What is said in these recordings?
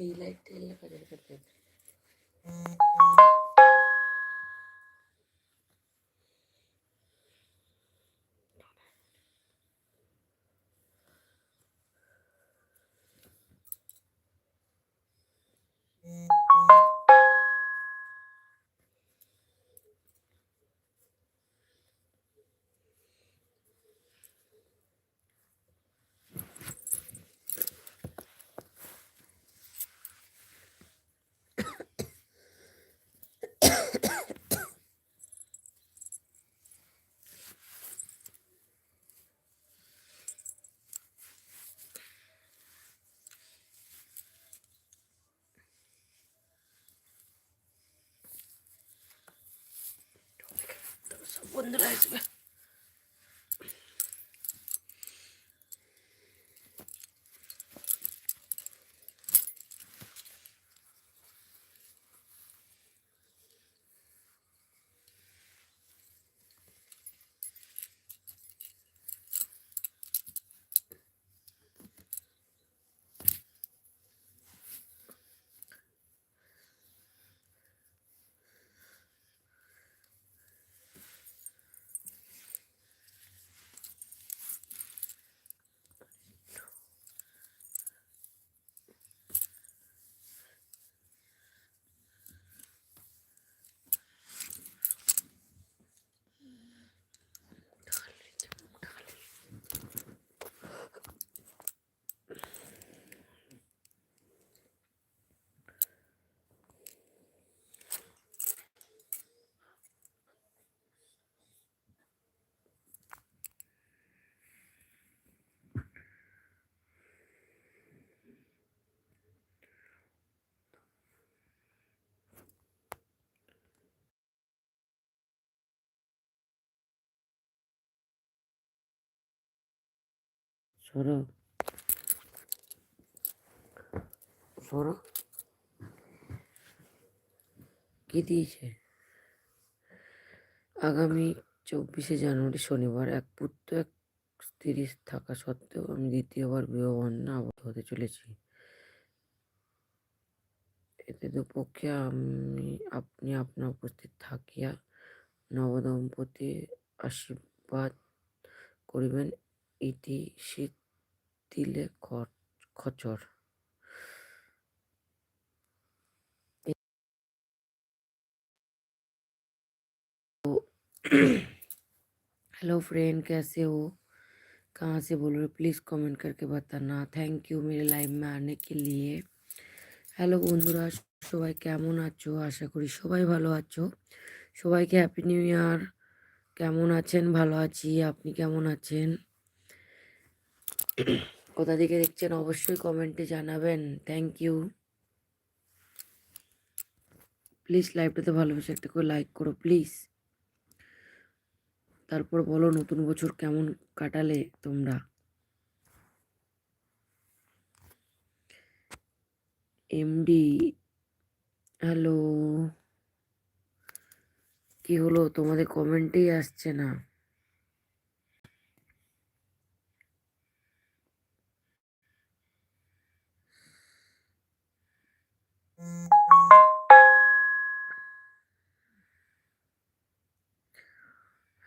വെയിലായിട്ട് എല്ലാം പണിയെടുക്കട്ടെ বন্ধুরা আসবে সরো। সরো। কি দিয়েছে? আগামী চব্বিশে জানুয়ারি শনিবার এক পুত্র, এক স্ত্রী থাকা সত্ত্বেও আমি দ্বিতীয়বার বিবাহবন্ধনে আবদ্ধ হতে চলেছি। এতে দুপক্ষে আমি আপনি আপনার উপস্থিত থাকিয়া নবদম্পতি আশীর্বাদ করিবেন। ইতি শীত দিলে খচর हेलो फ्रेंड कैसे हो कहाँ से बोल रहे हो प्लीज़ कमेंट करके बताना थैंक यू मेरे लाइव में आने के लिए হ্যালো বন্ধুরা সবাই কেমন আছো আশা করি সবাই ভালো আছো সবাইকে হ্যাপি নিউ ইয়ার কেমন আছেন ভালো আছি আপনি কেমন আছেন কোথা থেকে দেখছেন অবশ্যই কমেন্টে জানাবেন। থ্যাংক ইউ প্লিজ লাইভটাতে ভালোবেসে একটা করে লাইক করো প্লিজ তারপর বলো নতুন বছর কেমন কাটালে তোমরা। এমডি হ্যালো কি হলো? তোমাদের কমেন্টেই আসছে না।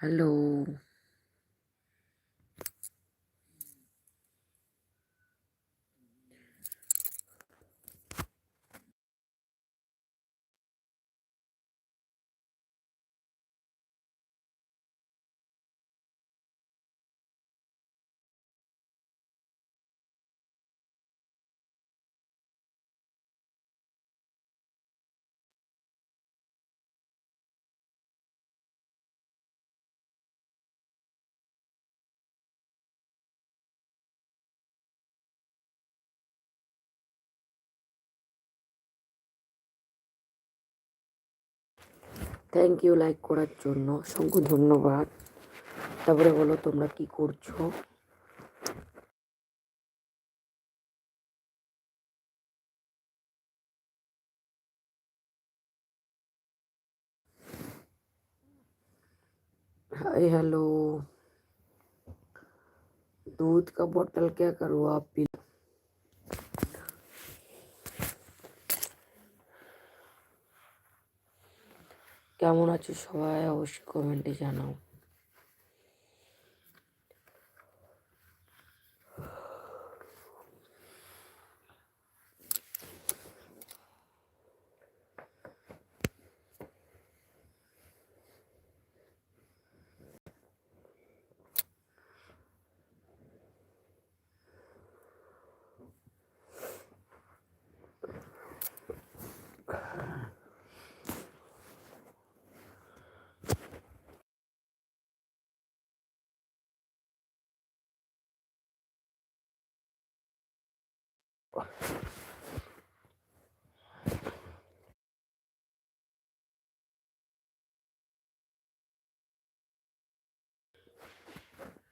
হ্যালো থ্যাংক ইউ লাইক করার জন্য অসংখ্য ধন্যবাদ তারপরে বলো তোমরা কি করছো हाय हेलो दूध का बोतल क्या करूँ आप पी কেমন আছো সবাই অবশ্যই কমেন্টে জানাও।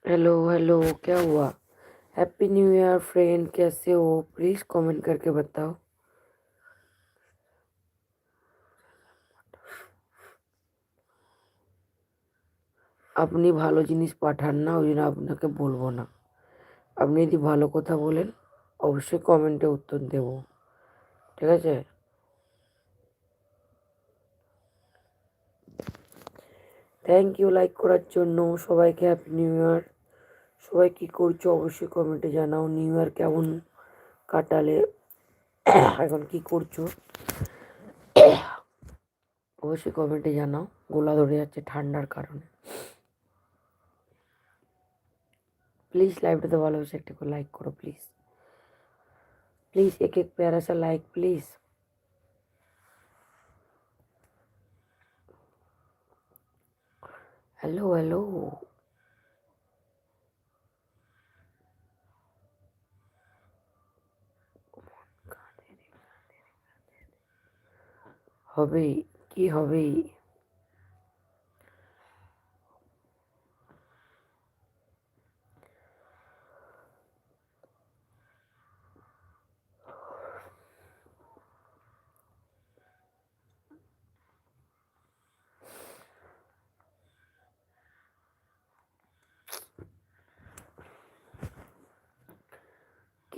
हेलो हेलो क्या हुआ हैप्पी न्यू ईयर फ्रेंड कैसे हो प्लीज़ कमेंट करके बताओ আপনি ভালো জিনিস পাঠান না ওই জন্য আপনাকে বলবো না আপনি যদি ভালো কথা বলেন অবশ্যই কমেন্টে উত্তর দেব। ঠিক আছে? থ্যাংক ইউ লাইক করার জন্য। সবাইকে হ্যাপি নিউ ইয়ার সবাই কী করছ অবশ্যই কমেন্টে জানাও। নিউ ইয়ার কেমন কাটালে? এখন কি করছ? অবশ্যই কমেন্টে জানাও। গোলা ধরে যাচ্ছে ঠান্ডার কারণে। প্লিজ লাইভটাতে ভালোবেসে একটা করে লাইক করো প্লিজ प्लीज़ प्लीज़ एक एक प्यारा सा लाइक प्लीज़ हेलो हेलो হবে কি হবে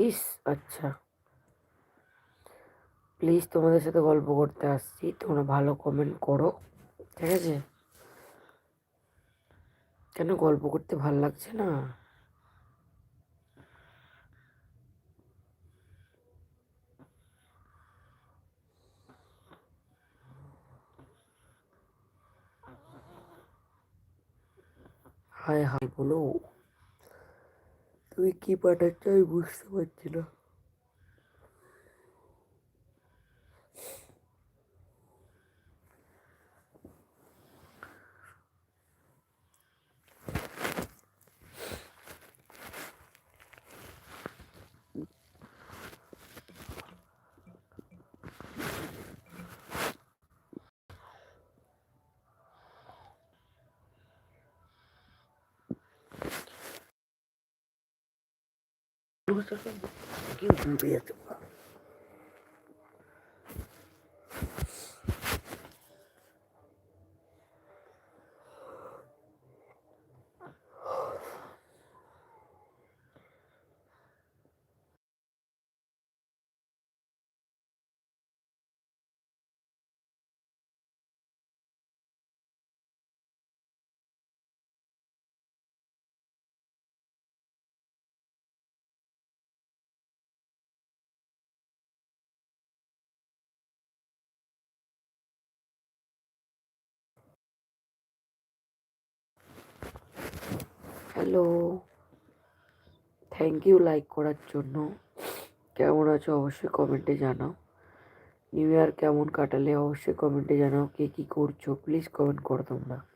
কিস আচ্ছা। প্লিজ তোমাদের সাথে গল্প করতে আসছি, তোমরা ভালো কমেন্ট করো, ঠিক আছে? কেন গল্প করতে ভালো লাগছে না? হায় হায় বলো। তুমি কি পাঠাচ্ছ আমি বুঝতে পারছি না। tú estás aquí. Hello. Thank you like করার জন্য। কেমন আছো অবশ্যই কমেন্টে জানাও। নিউ ইয়ার কেমন কাটালে অবশ্যই কমেন্টে জানাও কে কী করছ। প্লিজ কমেন্ট করো তোমরা।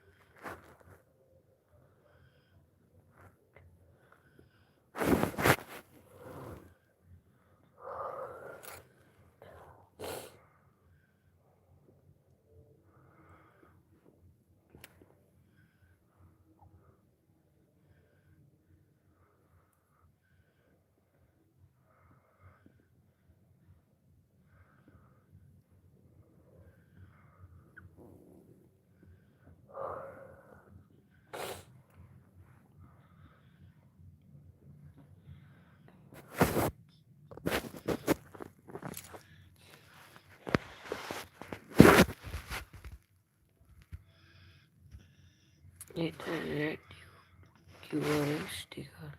এটা রেড কিউআর স্টিকার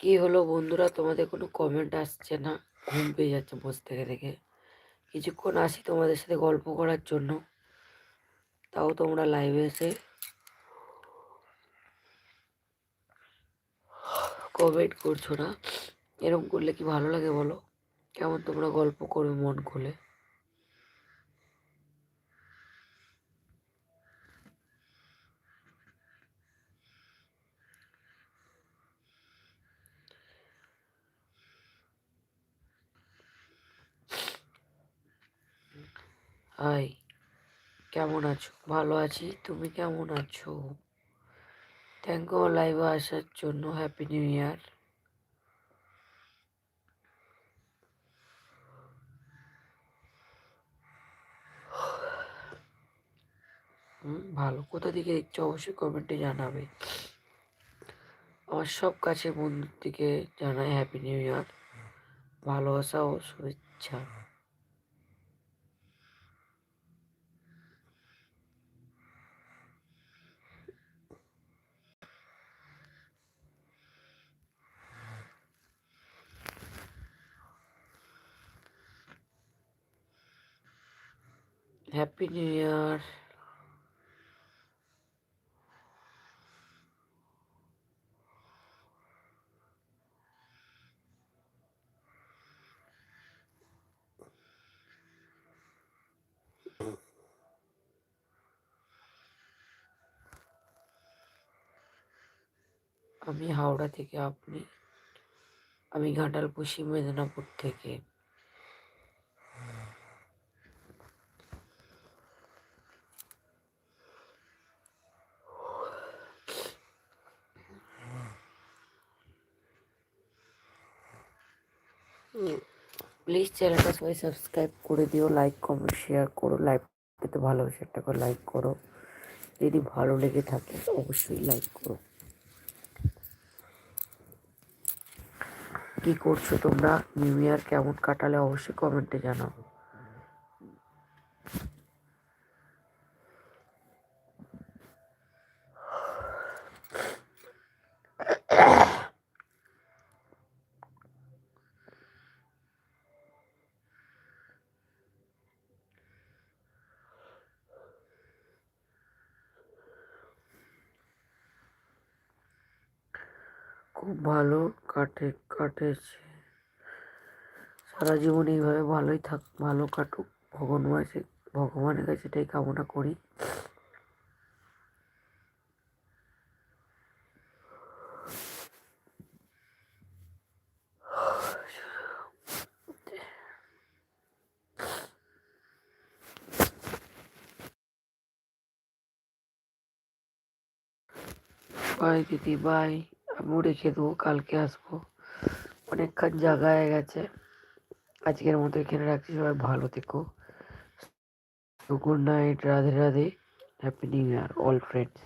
কি হলো বন্ধুরা? তোমাদের কোনো কমেন্ট আসছে না? ঘুম পেয়ে যাচ্ছে বসে থেকে থেকে। কিছুক্ষণ আসি তোমাদের সাথে গল্প করার জন্য। তাও তোমরা লাইভে এসে। কমেন্ট করছ না? এরকম করলে কি ভালো লাগে বলো? কেমন তোমরা গল্প করবে মন খুলে? হাই কেমন আছো? ভালো আছি, তুমি কেমন আছো? থ্যাংক ইউ লাইভে আসার জন্য হ্যাপি নিউ ইয়ার ভালো। কোথা থেকে দেখছ? অবশ্যই কমেন্টে জানাবে। আমার সব কাছে বন্ধুর থেকে জানাই হ্যাপি নিউ ইয়ার ভালোবাসা ও শুভেচ্ছা। হ্যাপি নিউ ইয়ার আমি হাওড়া থেকে আপনি আমি ঘাটাল পশ্চিম মেদিনীপুর থেকে। প্লিজ চ্যানেলটা সবাই সাবস্ক্রাইব করে দিও লাইক কমেন্ট শেয়ার করো। লাইক লাইভটাতে ভালোবাসে একটা করে লাইক করো। যদি ভালো লেগে থাকে, অবশ্যই লাইক করো। কি করছ তোমরা? নিউ ইয়ার কেমন কাটালে অবশ্যই কমেন্টে জানাও। খুব ভালো কাটে, কাটেছে। সারা জীবন এইভাবে ভালোই থাক, ভালো কাটুক। ভগবান কাছে ভগবানের কাছে এটাই কামনা করি। বাই দিদি বাই আমিও রেখে দেবো কালকে আসব। অনেকক্ষণ জায়গা হয়ে গেছে। আজকের মতো এখানে রাখছি। সবাই ভালো থেকো। Good night Radhe Radhe. Happy new year all friends